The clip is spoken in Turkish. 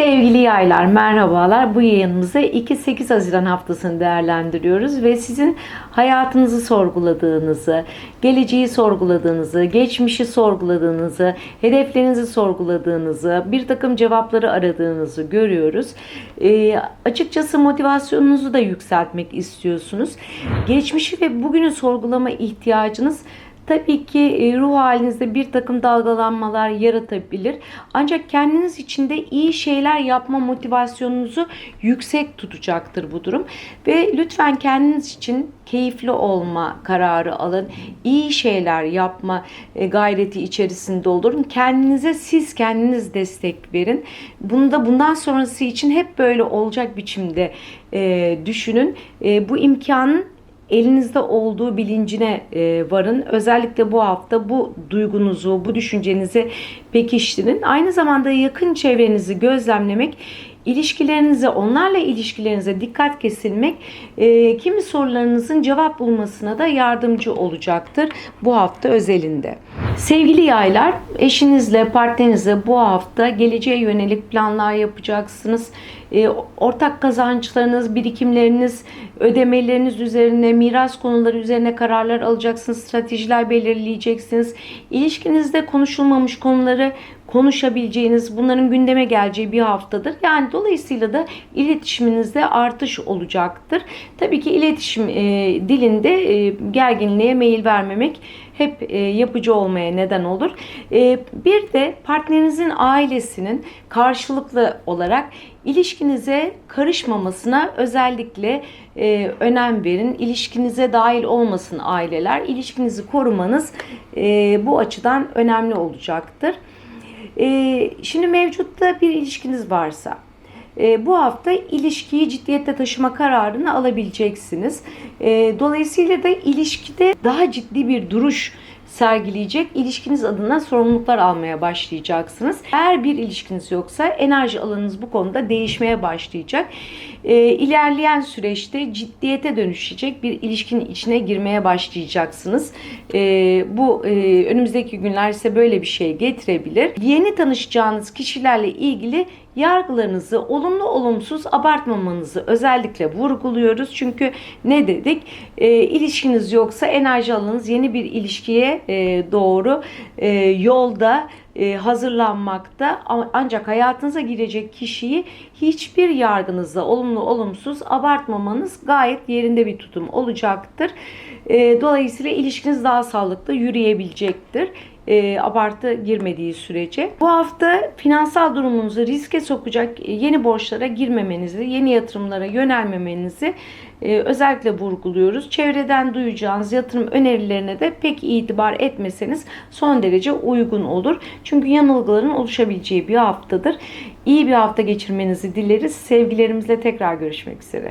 Sevgili yaylar merhabalar. Bu yayınımızda 2-8 Haziran haftasını değerlendiriyoruz ve sizin hayatınızı sorguladığınızı, geleceği sorguladığınızı, geçmişi sorguladığınızı, hedeflerinizi sorguladığınızı, bir takım cevapları aradığınızı görüyoruz. Ee, açıkçası motivasyonunuzu da yükseltmek istiyorsunuz. Geçmişi ve bugünü sorgulama ihtiyacınız Tabii ki e, ruh halinizde bir takım dalgalanmalar yaratabilir. Ancak kendiniz içinde iyi şeyler yapma motivasyonunuzu yüksek tutacaktır bu durum. Ve lütfen kendiniz için keyifli olma kararı alın. İyi şeyler yapma e, gayreti içerisinde olun. Kendinize siz kendiniz destek verin. Bunu da bundan sonrası için hep böyle olacak biçimde e, düşünün. Bu imkanın elinizde olduğu bilincine e, varın. Özellikle bu hafta bu duygunuzu, bu düşüncenizi pekiştirin. Aynı zamanda yakın çevrenizi gözlemlemek, ilişkilerinize, onlarla ilişkilerinize dikkat kesilmek, e, kimi sorularınızın cevap bulmasına da yardımcı olacaktır bu hafta özelinde. Sevgili yaylar, eşinizle, partnerinizle bu hafta geleceğe yönelik planlar yapacaksınız. E, ortak kazançlarınız, birikimleriniz, ödemeleriniz üzerine, miras konuları üzerine kararlar alacaksınız, stratejiler belirleyeceksiniz. İlişkinizde konuşulmamış konuları konuşabileceğiniz, bunların gündeme geleceği bir haftadır. Yani dolayısıyla da iletişiminizde artış olacaktır. Tabii ki iletişim e, dilinde e, gerginliğe meyil vermemek hep e, yapıcı olmaya neden olur. E, bir de partnerinizin ailesinin karşılıklı olarak ilişkinize karışmamasına özellikle e, önem verin. İlişkinize dahil olmasın aileler. İlişkinizi korumanız bu açıdan önemli olacaktır. Şimdi mevcutta bir ilişkiniz varsa e, bu hafta ilişkiyi ciddiyette taşıma kararını alabileceksiniz. E, dolayısıyla da ilişkide daha ciddi bir duruş sergileyecek, ilişkiniz adına sorumluluklar almaya başlayacaksınız. Eğer bir ilişkiniz yoksa enerji alanınız bu konuda değişmeye başlayacak. E, ilerleyen süreçte ciddiyete dönüşecek bir ilişkinin içine girmeye başlayacaksınız. E, bu e, önümüzdeki günler ise böyle bir şey getirebilir. Yeni tanışacağınız kişilerle ilgili yargılarınızı olumlu olumsuz abartmamanızı özellikle vurguluyoruz. Çünkü ne dedik? E, ilişkiniz yoksa enerji alanınız yeni bir ilişkiye doğru. E, yolda e, hazırlanmakta ancak hayatınıza girecek kişiyi hiçbir yargınızda olumlu olumsuz abartmamanız gayet yerinde bir tutum olacaktır. E, dolayısıyla ilişkiniz daha sağlıklı yürüyebilecektir e, abartı girmediği sürece. Bu hafta finansal durumunuzu riske sokacak yeni borçlara girmemenizi, yeni yatırımlara yönelmemenizi e, özellikle vurguluyoruz. Çevreden duyacağınız yatırım önerilerine de pek itibar etmeseniz son derece uygun olur. Çünkü yanılgıların oluşabileceği bir haftadır. İyi bir hafta geçirmenizi dileriz. Sevgilerimizle tekrar görüşmek üzere.